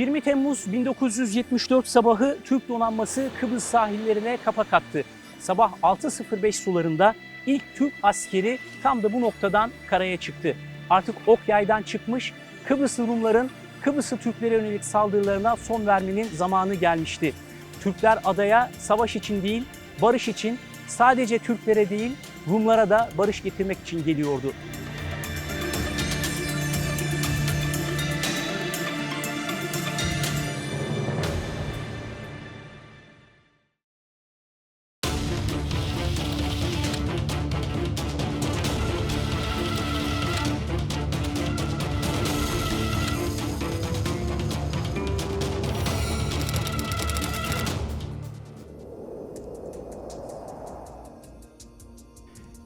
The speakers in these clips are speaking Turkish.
20 Temmuz 1974 sabahı Türk donanması Kıbrıs sahillerine kapak attı. Sabah 6.05 sularında ilk Türk askeri tam da bu noktadan karaya çıktı. Artık ok yaydan çıkmış, Kıbrıslı Rumların Kıbrıslı Türklere yönelik saldırılarına son vermenin zamanı gelmişti. Türkler adaya savaş için değil, barış için sadece Türklere değil Rumlara da barış getirmek için geliyordu.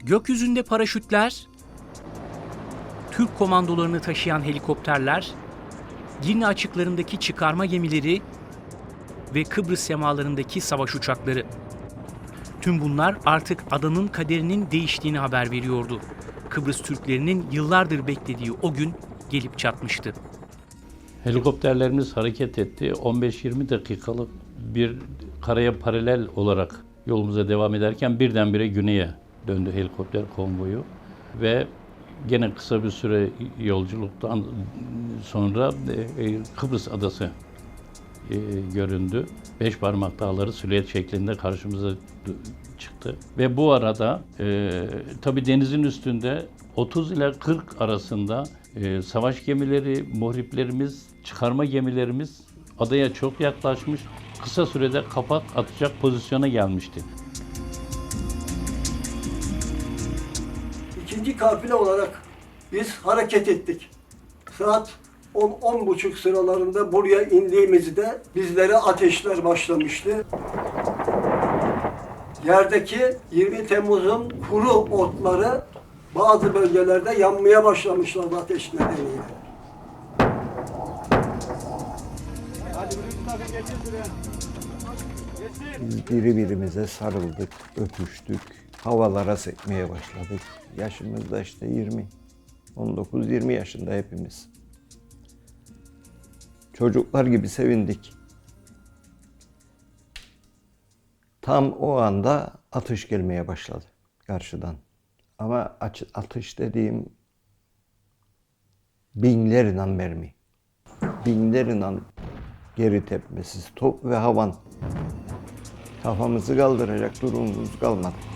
Gökyüzünde paraşütler, Türk komandolarını taşıyan helikopterler, Girne açıklarındaki çıkarma gemileri ve Kıbrıs semalarındaki savaş uçakları. Tüm bunlar artık adanın kaderinin değiştiğini haber veriyordu. Kıbrıs Türklerinin yıllardır beklediği o gün gelip çatmıştı. Helikopterlerimiz hareket etti. 15-20 dakikalık bir karaya paralel olarak yolumuza devam ederken birdenbire güneye döndü helikopter konvoyu ve gene kısa bir süre yolculuktan sonra e, Kıbrıs adası e, göründü. Beş parmak dağları silüet şeklinde karşımıza çıktı. Ve bu arada e, tabi denizin üstünde 30 ile 40 arasında e, savaş gemileri, muhriplerimiz, çıkarma gemilerimiz adaya çok yaklaşmış. Kısa sürede kapak atacak pozisyona gelmişti. İkinci kafile olarak biz hareket ettik. Saat 10 buçuk sıralarında buraya indiğimizde bizlere ateşler başlamıştı. Yerdeki 20 Temmuz'un kuru otları bazı bölgelerde yanmaya başlamışlardı ateş nedeniyle. Birbirimize sarıldık, öpüştük, havalara sekmeye başladık. Yaşımız da işte 20, 19-20 yaşında hepimiz. Çocuklar gibi sevindik. Tam o anda atış gelmeye başladı karşıdan. Ama atış dediğim binlerle mermi. Binlerle geri tepmesiz top ve havan. Kafamızı kaldıracak durumumuz kalmadı.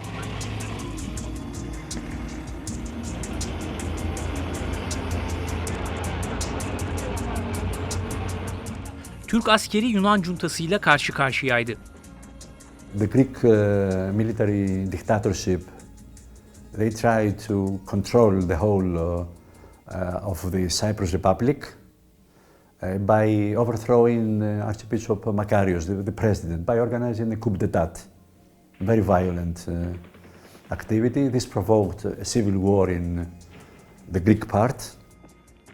Türk askeri Yunan cuntasıyla karşı karşıyaydı. the Greek uh, military dictatorship, they tried to control the whole uh, uh, of the Cyprus Republic uh, by overthrowing uh, Archbishop Makarios, the, the president, by organizing a coup d'etat, very violent uh, activity. This provoked a civil war in the Greek part.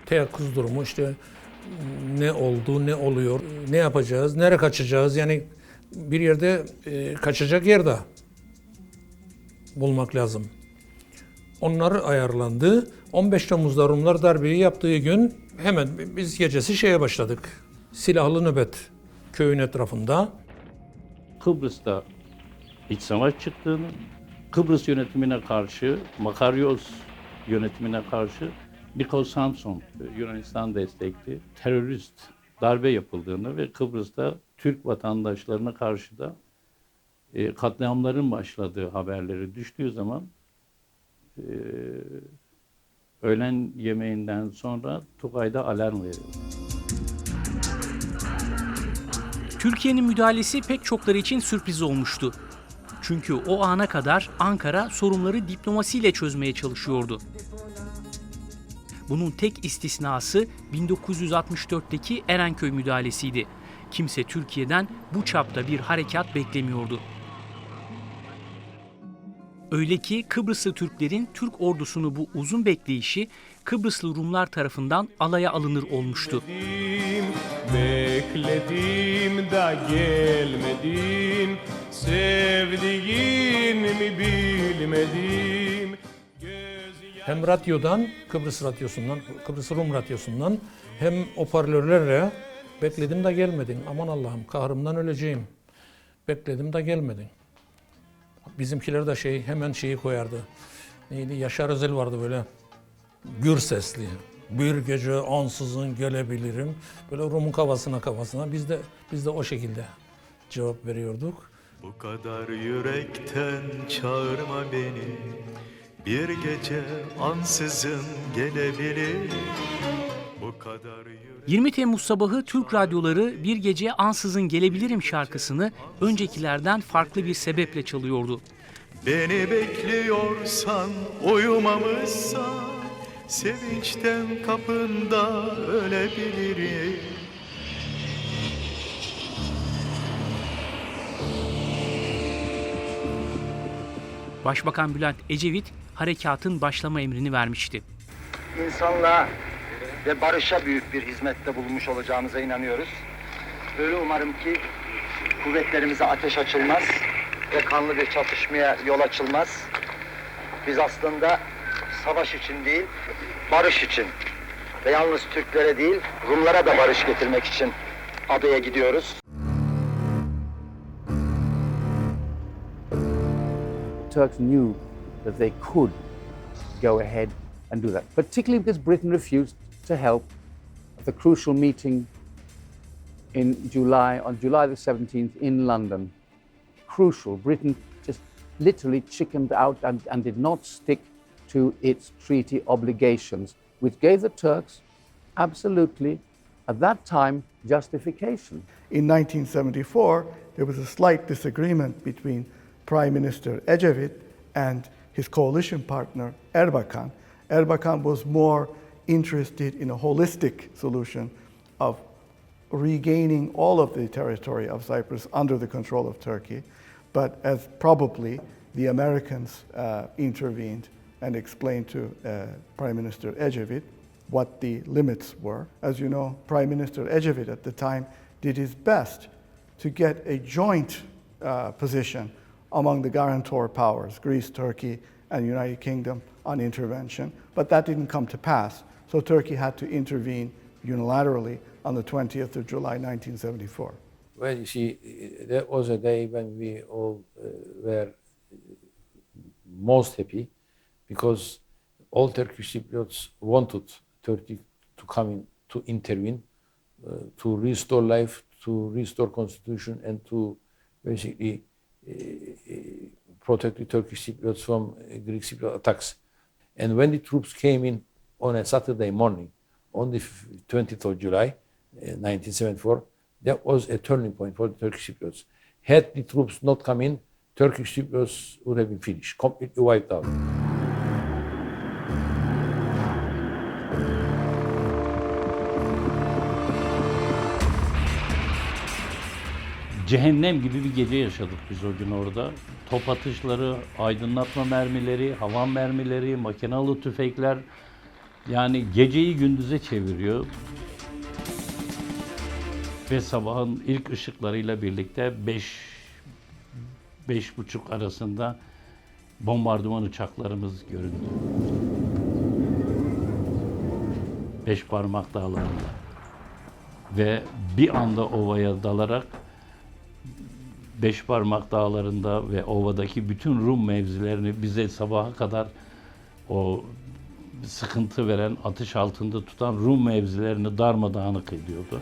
teyakkuz durumu işte ne oldu, ne oluyor, ne yapacağız, nereye kaçacağız yani bir yerde e, kaçacak yer de bulmak lazım. Onlar ayarlandı. 15 Temmuz'da Rumlar darbeyi yaptığı gün hemen biz gecesi şeye başladık. Silahlı nöbet köyün etrafında. Kıbrıs'ta iç savaş çıktığını, Kıbrıs yönetimine karşı, Makaryos yönetimine karşı Nikos Samson, Yunanistan destekli terörist darbe yapıldığını ve Kıbrıs'ta Türk vatandaşlarına karşı da e, katliamların başladığı haberleri düştüğü zaman e, öğlen yemeğinden sonra Tugay'da alarm verildi. Türkiye'nin müdahalesi pek çokları için sürpriz olmuştu. Çünkü o ana kadar Ankara sorunları diplomasiyle çözmeye çalışıyordu. Bunun tek istisnası 1964'teki Erenköy müdahalesiydi. Kimse Türkiye'den bu çapta bir harekat beklemiyordu. Öyle ki Kıbrıslı Türklerin Türk ordusunu bu uzun bekleyişi Kıbrıslı Rumlar tarafından alaya alınır olmuştu. Bekledim da gelmedin Sevdiğin mi bilmedim Hem radyodan, Kıbrıs radyosundan, Kıbrıs Rum radyosundan hem hoparlörlerle Bekledim de gelmedin. Aman Allah'ım kahrımdan öleceğim. Bekledim de gelmedin. Bizimkiler de şey hemen şeyi koyardı. Neydi? Yaşar Özel vardı böyle gür sesli. Bir gece ansızın gelebilirim. Böyle Rum'un kafasına kafasına. Biz de biz de o şekilde cevap veriyorduk. Bu kadar yürekten çağırma beni Bir gece ansızın gelebilir Bu kadar yürek 20 Temmuz sabahı Türk radyoları Bir Gece Ansızın Gelebilirim şarkısını öncekilerden farklı bir sebeple çalıyordu. Beni bekliyorsan uyumamışsan Sevinçten kapında ölebilirim Başbakan Bülent Ecevit harekatın başlama emrini vermişti. insanlığa ve barışa büyük bir hizmette bulunmuş olacağımıza inanıyoruz. Öyle umarım ki kuvvetlerimize ateş açılmaz ve kanlı bir çatışmaya yol açılmaz. Biz aslında savaş için değil, barış için ve yalnız Türklere değil, Rumlara da barış getirmek için adaya gidiyoruz. Turks knew that they could go ahead and do that, particularly because Britain refused to help at the crucial meeting in July, on July the 17th in London. Crucial. Britain just literally chickened out and, and did not stick to its treaty obligations, which gave the Turks absolutely, at that time, justification. In 1974, there was a slight disagreement between Prime Minister Ecevit and his coalition partner Erbakan. Erbakan was more interested in a holistic solution of regaining all of the territory of Cyprus under the control of Turkey. But as probably the Americans uh, intervened and explained to uh, Prime Minister Ecevit what the limits were. As you know, Prime Minister Ecevit at the time did his best to get a joint uh, position among the guarantor powers, Greece, Turkey, and United Kingdom, on intervention, but that didn't come to pass. So Turkey had to intervene unilaterally on the 20th of July 1974. Well, you see, that was a day when we all uh, were most happy because all Turkish Cypriots wanted Turkey to come in to intervene, uh, to restore life, to restore constitution, and to basically protect the Turkish Cypriots from uh, Greek Cypriot attacks. And when the troops came in on a Saturday morning, on the 20th of July, uh, 1974, that was a turning point for the Turkish Cypriots. Had the troops not come in, Turkish Cypriots would have been finished, completely wiped out. Cehennem gibi bir gece yaşadık biz o gün orada. Top atışları, aydınlatma mermileri, havan mermileri, makinalı tüfekler. Yani geceyi gündüze çeviriyor. Ve sabahın ilk ışıklarıyla birlikte 5 beş buçuk arasında bombardıman uçaklarımız göründü. Beş parmak dağlarında. Ve bir anda ovaya dalarak beş parmak dağlarında ve ovadaki bütün Rum mevzilerini bize sabaha kadar o sıkıntı veren, atış altında tutan Rum mevzilerini darmadağınık ediyordu.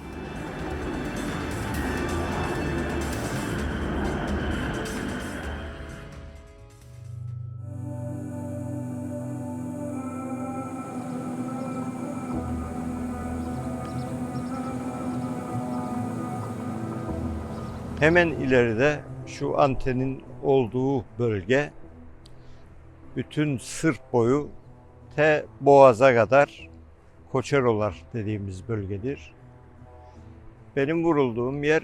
Hemen ileride şu antenin olduğu bölge bütün Sırp boyu te Boğaz'a kadar Koçerolar dediğimiz bölgedir. Benim vurulduğum yer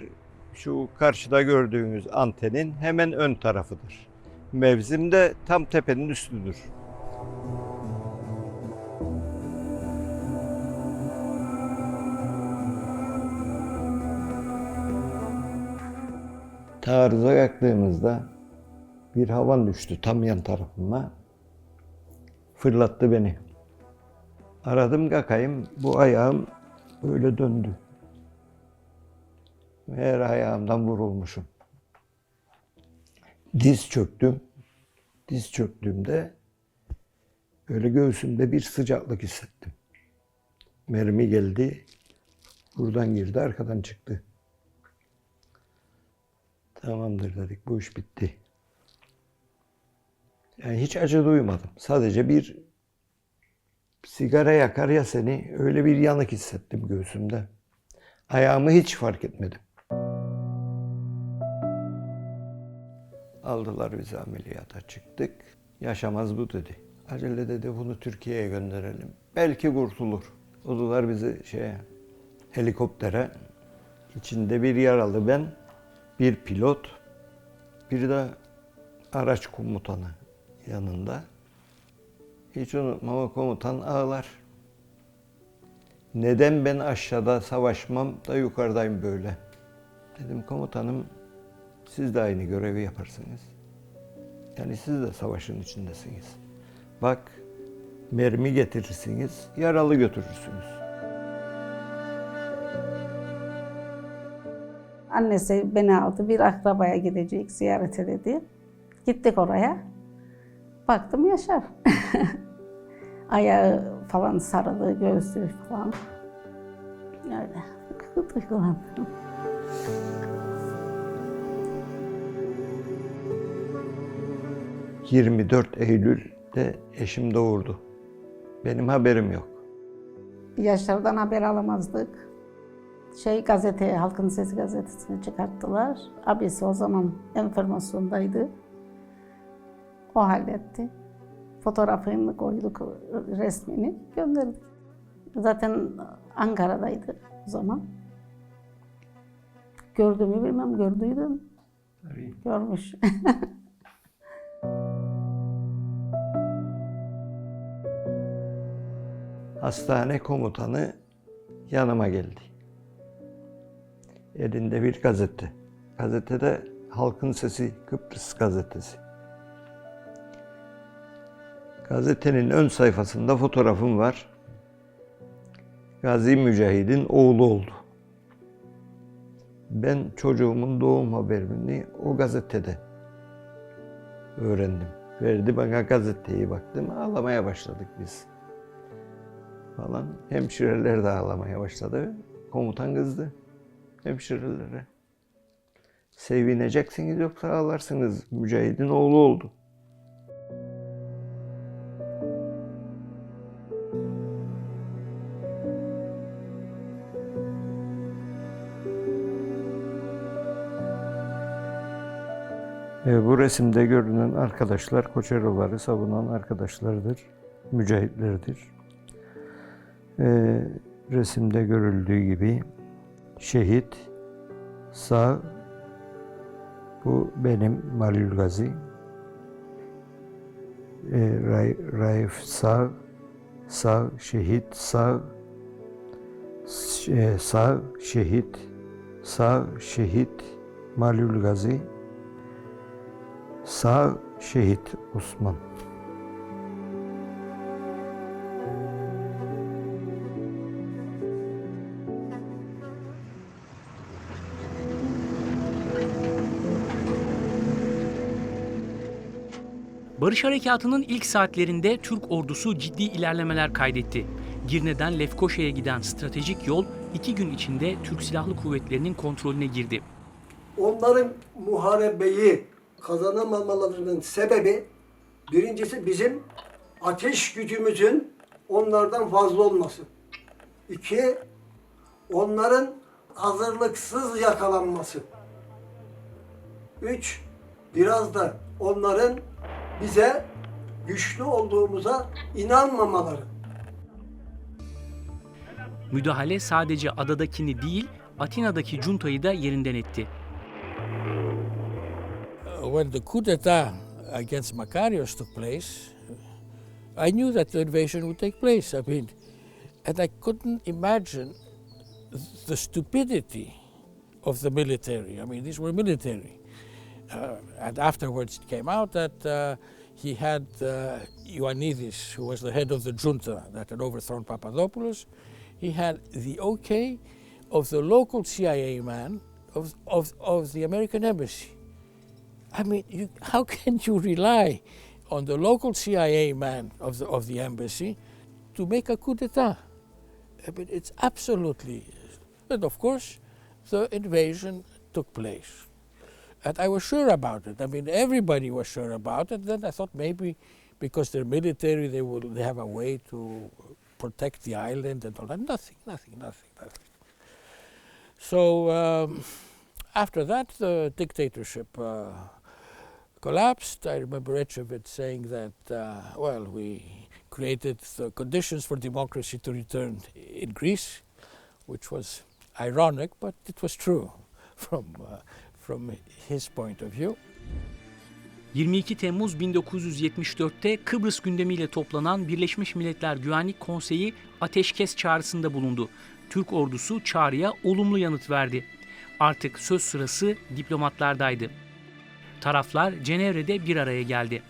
şu karşıda gördüğünüz antenin hemen ön tarafıdır. Mevzim de tam tepenin üstüdür. Taarruza kalktığımızda bir havan düştü tam yan tarafıma. Fırlattı beni. Aradım kakayım, bu ayağım böyle döndü. Meğer ayağımdan vurulmuşum. Diz çöktüm. Diz çöktüğümde böyle göğsümde bir sıcaklık hissettim. Mermi geldi. Buradan girdi, arkadan çıktı. Tamamdır dedik, bu iş bitti. Yani hiç acı duymadım. Sadece bir sigara yakar ya seni, öyle bir yanık hissettim göğsümde. Ayağımı hiç fark etmedim. Aldılar bizi ameliyata çıktık. Yaşamaz bu dedi. Acele dedi bunu Türkiye'ye gönderelim. Belki kurtulur. Aldılar bizi şeye, helikoptere. İçinde bir yaralı ben, bir pilot, bir de araç komutanı yanında. Hiç unutmam o komutan ağlar. Neden ben aşağıda savaşmam da yukarıdayım böyle? Dedim komutanım siz de aynı görevi yaparsınız. Yani siz de savaşın içindesiniz. Bak mermi getirirsiniz, yaralı götürürsünüz. Annesi beni aldı, bir akrabaya gidecek, ziyarete dedi. Gittik oraya. Baktım Yaşar. Ayağı falan sarılı, göğsü falan. Öyle. Duygulandım. — 24 Eylül'de eşim doğurdu. Benim haberim yok. Yaşar'dan haber alamazdık. Şey gazete, Halkın Sesi gazetesini çıkarttılar. Abisi o zaman enformasyondaydı. O halletti. Fotoğrafını koyduk, resmini gönderdik. Zaten Ankara'daydı o zaman. Gördüğümü bilmem, gördüydüm. Görmüş. Hastane komutanı yanıma geldi. Elinde bir gazete. Gazetede Halkın Sesi Kıbrıs gazetesi. Gazetenin ön sayfasında fotoğrafım var. Gazi Mücahid'in oğlu oldu. Ben çocuğumun doğum haberini o gazetede öğrendim. Verdi bana gazeteyi baktım, ağlamaya başladık biz. Falan. Hemşireler de ağlamaya başladı. Komutan kızdı hemşirelere. Sevineceksiniz yoksa ağlarsınız. Mücahidin oğlu oldu. E, bu resimde görünen arkadaşlar Koçeroları savunan arkadaşlardır, mücahitlerdir. E, resimde görüldüğü gibi şehit, sağ, bu benim Malül Gazi, e, Ray, Raif sağ, sağ, şehit, sağ, e, sağ, şehit, sağ, şehit, Malül Gazi, sağ, şehit Osman. Barış Harekatı'nın ilk saatlerinde Türk ordusu ciddi ilerlemeler kaydetti. Girne'den Lefkoşa'ya giden stratejik yol iki gün içinde Türk Silahlı Kuvvetleri'nin kontrolüne girdi. Onların muharebeyi kazanamamalarının sebebi birincisi bizim ateş gücümüzün onlardan fazla olması. İki, onların hazırlıksız yakalanması. Üç, biraz da onların bize güçlü olduğumuza inanmamaları. Müdahale sadece adadakini değil, Atina'daki cuntayı da yerinden etti. when the coup d'etat against Makarios took place, I knew that the invasion would take place. I mean, and I couldn't imagine the stupidity of the military. I mean, these were military. Uh, and afterwards it came out that uh, he had uh, Ioannidis, who was the head of the junta that had overthrown Papadopoulos, he had the okay of the local CIA man of, of, of the American embassy. I mean, you, how can you rely on the local CIA man of the, of the embassy to make a coup d'etat? I mean, it's absolutely. But of course, the invasion took place. And I was sure about it. I mean, everybody was sure about it. Then I thought maybe because they're military, they will they have a way to protect the island and all that. Nothing, nothing, nothing, nothing. So um, after that, the dictatorship uh, collapsed. I remember Echevit saying that, uh, well, we created the conditions for democracy to return in Greece, which was ironic, but it was true from, uh, from his point of view. 22 Temmuz 1974'te Kıbrıs gündemiyle toplanan Birleşmiş Milletler Güvenlik Konseyi ateşkes çağrısında bulundu. Türk ordusu çağrıya olumlu yanıt verdi. Artık söz sırası diplomatlardaydı. Taraflar Cenevre'de bir araya geldi.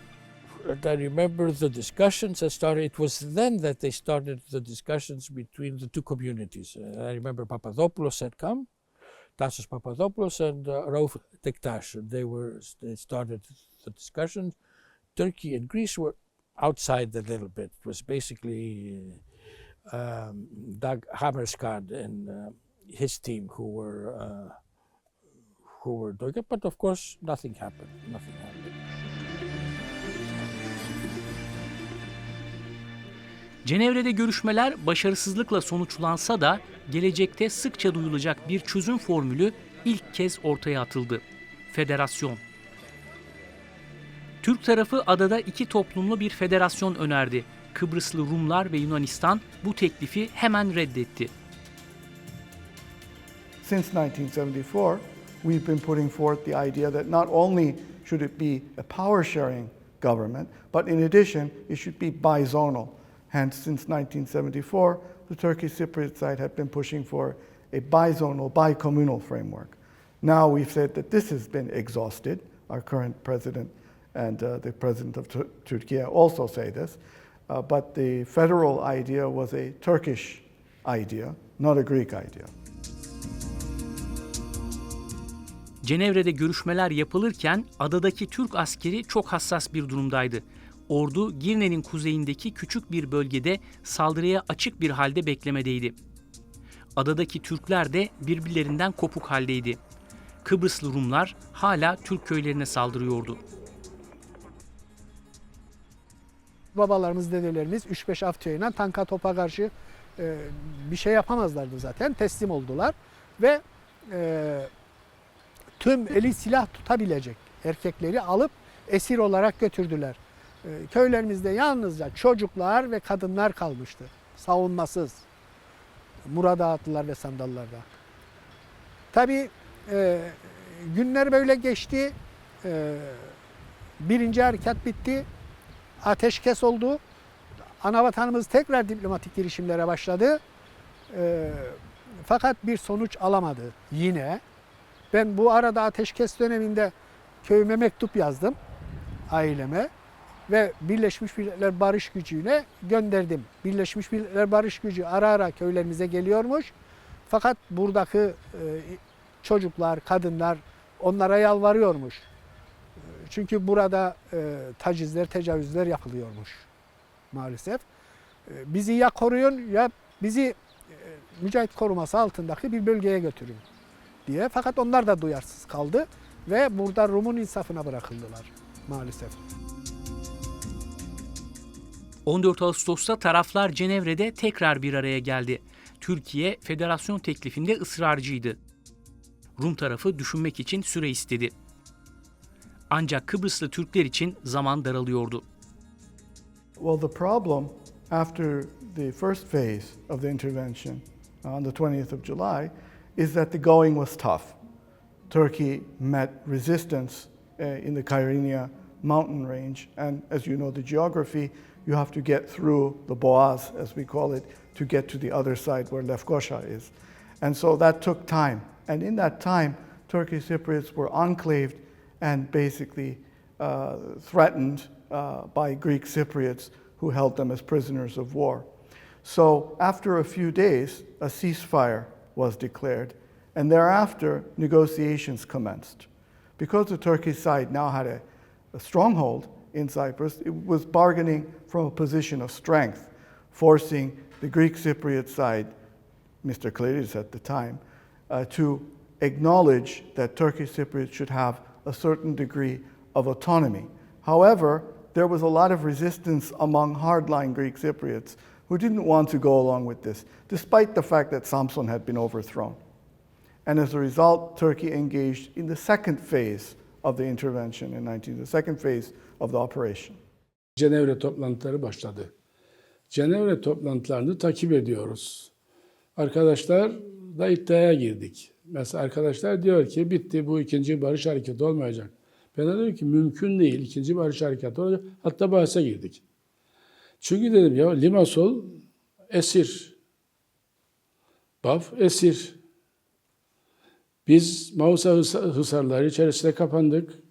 I remember the discussions that started. It was then that they started the discussions between the two communities. I remember Papadopoulos had come, Tassos Papadopoulos and uh, Rauf Tektaş. They were they started the discussions. Turkey and Greece were outside a little bit. It was basically um, Doug Hammerskad and uh, his team who were uh, who were doing it. But of course, nothing happened. Nothing happened. Cenevre'de görüşmeler başarısızlıkla sonuçlansa da gelecekte sıkça duyulacak bir çözüm formülü ilk kez ortaya atıldı. Federasyon. Türk tarafı adada iki toplumlu bir federasyon önerdi. Kıbrıslı Rumlar ve Yunanistan bu teklifi hemen reddetti. Since 1974, we've been putting forth the idea that not only should it be a power sharing government, but in addition, it should be bizonal. Hence, since 1974, the Turkish Cypriot side had been pushing for a bizonal, bicommunal framework. Now we've said that this has been exhausted. Our current president and uh, the president of Tur- Turkey also say this. Uh, but the federal idea was a Turkish idea, not a Greek idea. Cenevre'de görüşmeler yapılırken adadaki Türk askeri çok hassas bir durumdaydı. Ordu Girne'nin kuzeyindeki küçük bir bölgede saldırıya açık bir halde beklemedeydi. Adadaki Türkler de birbirlerinden kopuk haldeydi. Kıbrıslı Rumlar hala Türk köylerine saldırıyordu. babalarımız, dedelerimiz 3-5 av tüfeğiyle tanka topa karşı e, bir şey yapamazlardı zaten. Teslim oldular ve e, tüm eli silah tutabilecek erkekleri alıp esir olarak götürdüler. E, köylerimizde yalnızca çocuklar ve kadınlar kalmıştı. Savunmasız. Murada attılar ve sandallarda. Tabii e, günler böyle geçti. E, birinci harekat bitti ateşkes oldu. Anavatanımız tekrar diplomatik girişimlere başladı. Ee, fakat bir sonuç alamadı yine. Ben bu arada ateşkes döneminde köyüme mektup yazdım aileme ve Birleşmiş Milletler Barış Gücü'ne gönderdim. Birleşmiş Milletler Barış Gücü ara ara köylerimize geliyormuş. Fakat buradaki e, çocuklar, kadınlar onlara yalvarıyormuş. Çünkü burada e, tacizler, tecavüzler yapılıyormuş maalesef. E, bizi ya koruyun ya bizi e, mücahit koruması altındaki bir bölgeye götürün diye. Fakat onlar da duyarsız kaldı ve burada Rum'un insafına bırakıldılar maalesef. 14 Ağustos'ta taraflar Cenevre'de tekrar bir araya geldi. Türkiye federasyon teklifinde ısrarcıydı. Rum tarafı düşünmek için süre istedi. Ancak Kıbrıslı Türkler için zaman daralıyordu. Well, the problem after the first phase of the intervention on the 20th of July is that the going was tough. Turkey met resistance uh, in the Kyrenia mountain range, and as you know the geography, you have to get through the Boğaz, as we call it, to get to the other side where Lefkoşa is. And so that took time. And in that time, Turkish Cypriots were enclaved and basically uh, threatened uh, by Greek Cypriots who held them as prisoners of war. So after a few days, a ceasefire was declared, And thereafter, negotiations commenced. Because the Turkish side now had a, a stronghold in Cyprus, it was bargaining from a position of strength, forcing the Greek Cypriot side, Mr. Klidis at the time, uh, to acknowledge that Turkish Cypriots should have a certain degree of autonomy. However, there was a lot of resistance among hardline Greek Cypriots who didn't want to go along with this, despite the fact that Samson had been overthrown. And as a result, Turkey engaged in the second phase of the intervention in 19, the second phase of the operation. Cenevre toplantıları başladı. Cenevre toplantılarını takip ediyoruz. Arkadaşlar da iddiaya girdik. Mesela arkadaşlar diyor ki bitti bu ikinci barış hareketi olmayacak. Ben de dedim ki mümkün değil ikinci barış hareketi olacak. Hatta bahse girdik. Çünkü dedim ya Limassol esir. Baf esir. Biz Mausa hısa- Hısarları içerisinde kapandık.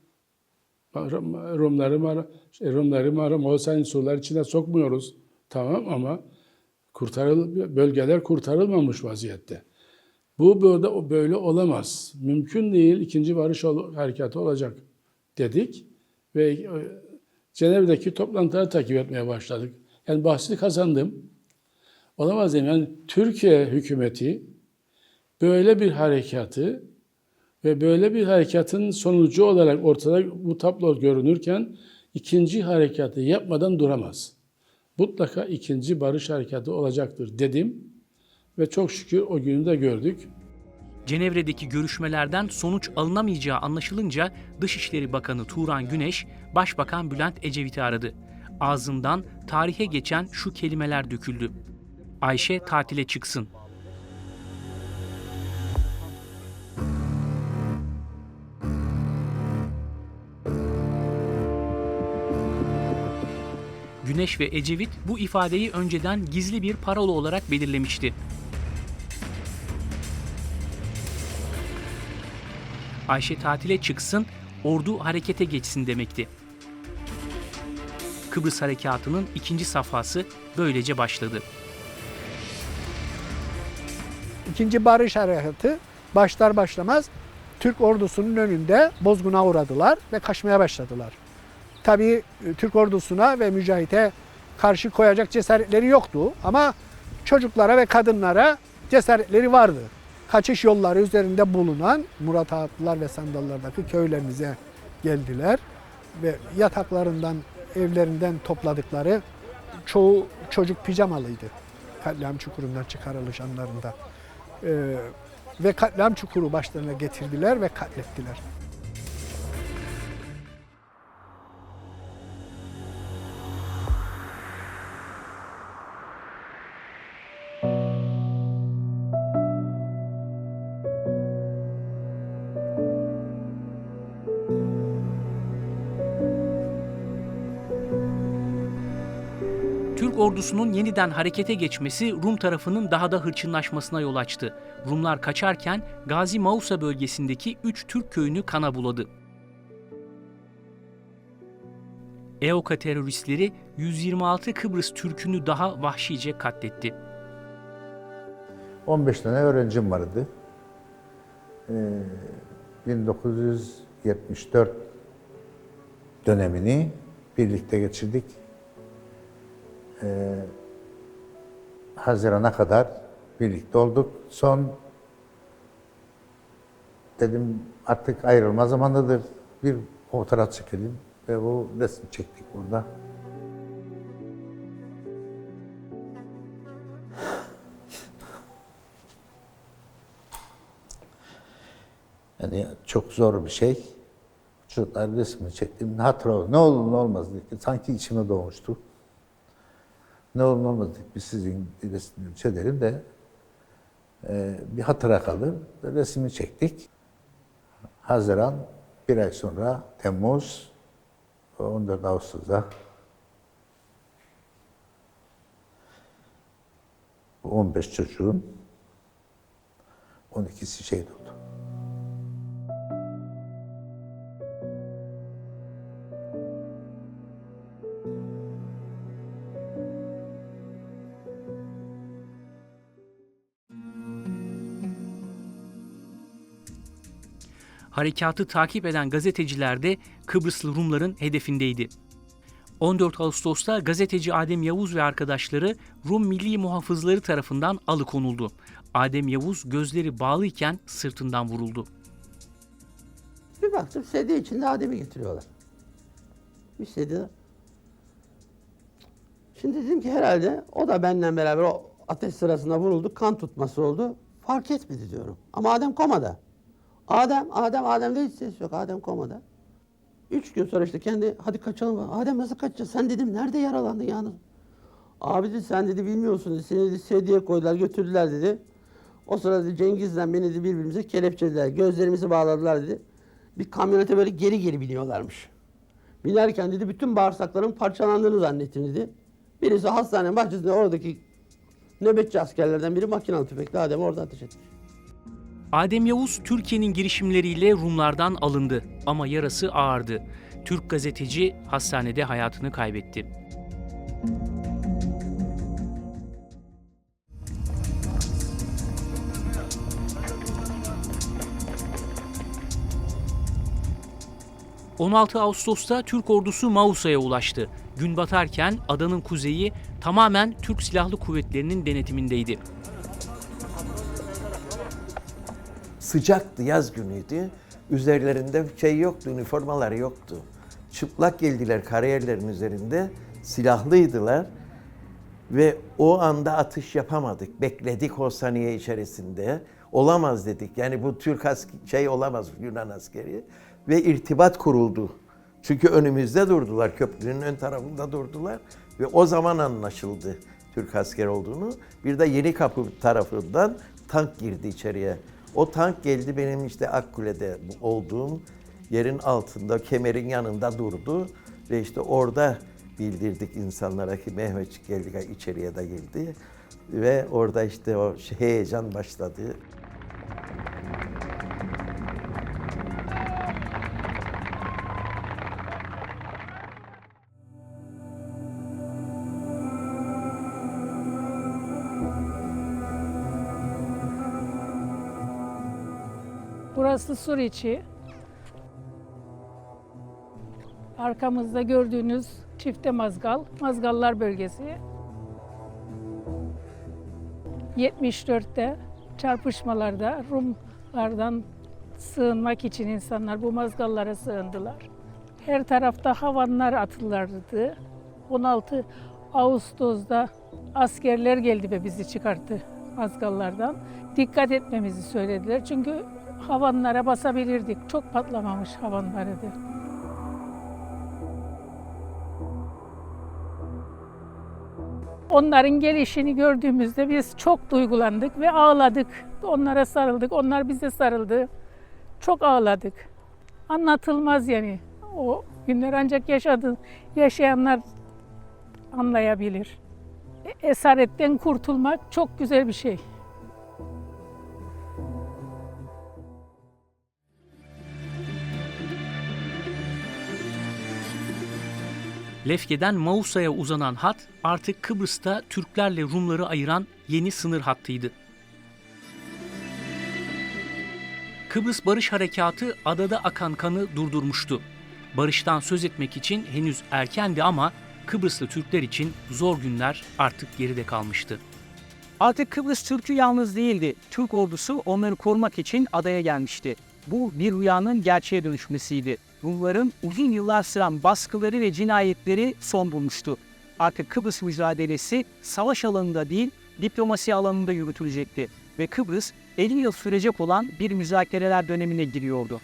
Rumları, Mar- şey, Rumları Mausa'nın surlar içine sokmuyoruz. Tamam ama kurtarıl bölgeler kurtarılmamış vaziyette. Bu böyle, böyle olamaz. Mümkün değil ikinci barış ol- harekatı olacak dedik ve e, Cenevre'deki toplantıları takip etmeye başladık. Yani bahsi kazandım. Olamaz dedim. Yani Türkiye hükümeti böyle bir harekatı ve böyle bir harekatın sonucu olarak ortada bu tablo görünürken ikinci harekatı yapmadan duramaz. Mutlaka ikinci barış harekatı olacaktır dedim ve çok şükür o günü de gördük. Cenevre'deki görüşmelerden sonuç alınamayacağı anlaşılınca Dışişleri Bakanı Turan Güneş, Başbakan Bülent Ecevit'i aradı. Ağzından tarihe geçen şu kelimeler döküldü. Ayşe tatile çıksın. Güneş ve Ecevit bu ifadeyi önceden gizli bir parola olarak belirlemişti. Ayşe tatile çıksın, ordu harekete geçsin demekti. Kıbrıs Harekatı'nın ikinci safhası böylece başladı. İkinci barış harekatı başlar başlamaz Türk ordusunun önünde bozguna uğradılar ve kaçmaya başladılar. Tabii e, Türk ordusuna ve mücahite karşı koyacak cesaretleri yoktu ama çocuklara ve kadınlara cesaretleri vardı. Kaçış yolları üzerinde bulunan Murat Ağatlılar ve Sandallardaki köylerimize geldiler ve yataklarından, evlerinden topladıkları çoğu çocuk pijamalıydı. Katliam çukurundan çıkarılış anlarında. Ee, ve katliam çukuru başlarına getirdiler ve katlettiler. Ordusunun yeniden harekete geçmesi Rum tarafının daha da hırçınlaşmasına yol açtı. Rumlar kaçarken Gazi Mausa bölgesindeki 3 Türk köyünü kana buladı. EOKA teröristleri 126 Kıbrıs Türk'ünü daha vahşice katletti. 15 tane öğrencim vardı. Ee, 1974 dönemini birlikte geçirdik. Ee, Haziran'a kadar birlikte olduk. Son dedim artık ayrılma zamanıdır. Bir fotoğraf çekelim ve bu resim çektik burada. Yani çok zor bir şey. Çocuklar resmini çektim. Hatıra ne olur ne olmaz dedik. Sanki içime doğmuştu. Ne dedik. Biz sizin resmini çekelim de e, bir hatıra kalır. Resmini çektik. Haziran bir ay sonra Temmuz 14 Ağustos'da bu 15 çocuğun 12'si şehit oldu. Harekatı takip eden gazeteciler de Kıbrıslı Rumların hedefindeydi. 14 Ağustos'ta gazeteci Adem Yavuz ve arkadaşları Rum Milli Muhafızları tarafından alıkonuldu. Adem Yavuz gözleri bağlıyken sırtından vuruldu. Bir baktım sedye içinde Adem'i getiriyorlar. Bir sedye. Şimdi dedim ki herhalde o da benimle beraber o ateş sırasında vuruldu, kan tutması oldu. Fark etmedi diyorum. Ama Adem komada. Adem, Adem, Adem'de hiç ses yok. Adem komada. Üç gün sonra işte kendi hadi kaçalım. Adem nasıl kaçacağız? Sen dedim nerede yaralandın yalnız? Abi dedi sen dedi bilmiyorsun dedi. Seni dedi sedyeye koydular götürdüler dedi. O sırada dedi, Cengiz'le beni dedi birbirimize kelepçelediler. Gözlerimizi bağladılar dedi. Bir kamyonete böyle geri geri biniyorlarmış. Binerken dedi bütün bağırsakların parçalandığını zannettim dedi. Birisi hastanenin bahçesinde oradaki nöbetçi askerlerden biri makinalı tüfekle Adem'i orada ateş etmiş. Adem Yavuz Türkiye'nin girişimleriyle Rumlardan alındı ama yarası ağırdı. Türk gazeteci hastanede hayatını kaybetti. ...16 Ağustos'ta Türk ordusu Mausa'ya ulaştı. Gün batarken adanın kuzeyi tamamen Türk Silahlı Kuvvetleri'nin denetimindeydi. Sıcaktı, yaz günüydü. Üzerlerinde şey yoktu, üniformaları yoktu. Çıplak geldiler kariyerlerin üzerinde. Silahlıydılar. Ve o anda atış yapamadık. Bekledik o saniye içerisinde. Olamaz dedik. Yani bu Türk ask şey olamaz Yunan askeri. Ve irtibat kuruldu. Çünkü önümüzde durdular. Köprünün ön tarafında durdular. Ve o zaman anlaşıldı Türk asker olduğunu. Bir de Yeni Kapı tarafından tank girdi içeriye. O tank geldi benim işte Akkule'de olduğum yerin altında, kemerin yanında durdu. Ve işte orada bildirdik insanlara ki Mehmetçik geldi, içeriye de girdi. Ve orada işte o heyecan başladı. Burası Suriçi. Arkamızda gördüğünüz çifte mazgal, Mazgallar bölgesi. 74'te çarpışmalarda Rumlardan sığınmak için insanlar bu mazgallara sığındılar. Her tarafta havanlar atılırdı. 16 Ağustos'da askerler geldi ve bizi çıkarttı mazgallardan. Dikkat etmemizi söylediler çünkü havanlara basabilirdik. Çok patlamamış havanlardı. Onların gelişini gördüğümüzde biz çok duygulandık ve ağladık. Onlara sarıldık, onlar bize sarıldı. Çok ağladık. Anlatılmaz yani. O günler ancak yaşadı, yaşayanlar anlayabilir. E- Esaretten kurtulmak çok güzel bir şey. Lefke'den Mausa'ya uzanan hat artık Kıbrıs'ta Türklerle Rumları ayıran yeni sınır hattıydı. Kıbrıs Barış Harekatı adada akan kanı durdurmuştu. Barıştan söz etmek için henüz erkendi ama Kıbrıslı Türkler için zor günler artık geride kalmıştı. Artık Kıbrıs Türk'ü yalnız değildi. Türk ordusu onları korumak için adaya gelmişti. Bu bir rüyanın gerçeğe dönüşmesiydi. Rumların uzun yıllar süren baskıları ve cinayetleri son bulmuştu. Artık Kıbrıs mücadelesi savaş alanında değil, diplomasi alanında yürütülecekti. Ve Kıbrıs 50 yıl sürecek olan bir müzakereler dönemine giriyordu.